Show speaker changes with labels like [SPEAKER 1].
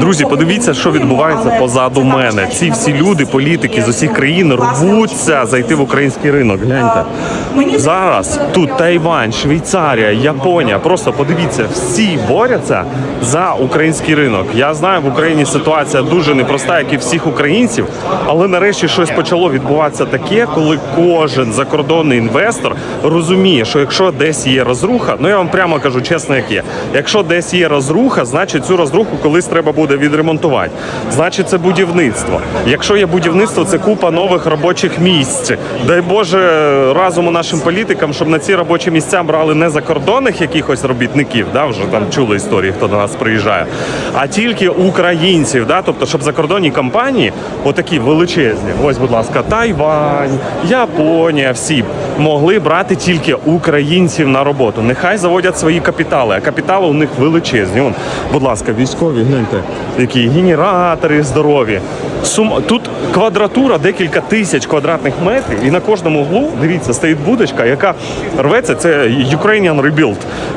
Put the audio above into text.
[SPEAKER 1] Друзі, подивіться, що відбувається позаду мене. Ці всі люди, політики з усіх країн рвуться зайти в український ринок. Гляньте. Зараз тут Тайвань, Швейцарія, Японія. Просто подивіться, всі борються за український ринок. Я знаю, в Україні ситуація дуже непроста, як і всіх українців, але нарешті щось почало відбуватися таке, коли кожен закордонний інвестор розуміє, що якщо десь є розруха, ну я вам прямо кажу чесно, як є. Якщо десь є розруха, значить цю розруху колись треба буде відремонтувати. Значить, це будівництво. Якщо є будівництво, це купа нових робочих місць. Дай Боже разуму нашим політикам, щоб на ці робочі місця брали не закордонних якихось робітників, да, вже там чули історії, хто до нас приїжджає, а тільки українців. Да, тобто, щоб закордонні компанії, отакі величезні, ось, будь ласка, Тайвань, Японія, всі могли брати тільки українців на роботу. Нехай заводять свої капітали, а капітали у них величезні. Вон, будь ласка, військові, гляньте, які генератори здорові. Сум... Тут квадратура декілька тисяч квадратних метрів, і на кожному углу, дивіться, стоїть будочка, яка рветься. Це Ukrainian Rebuild.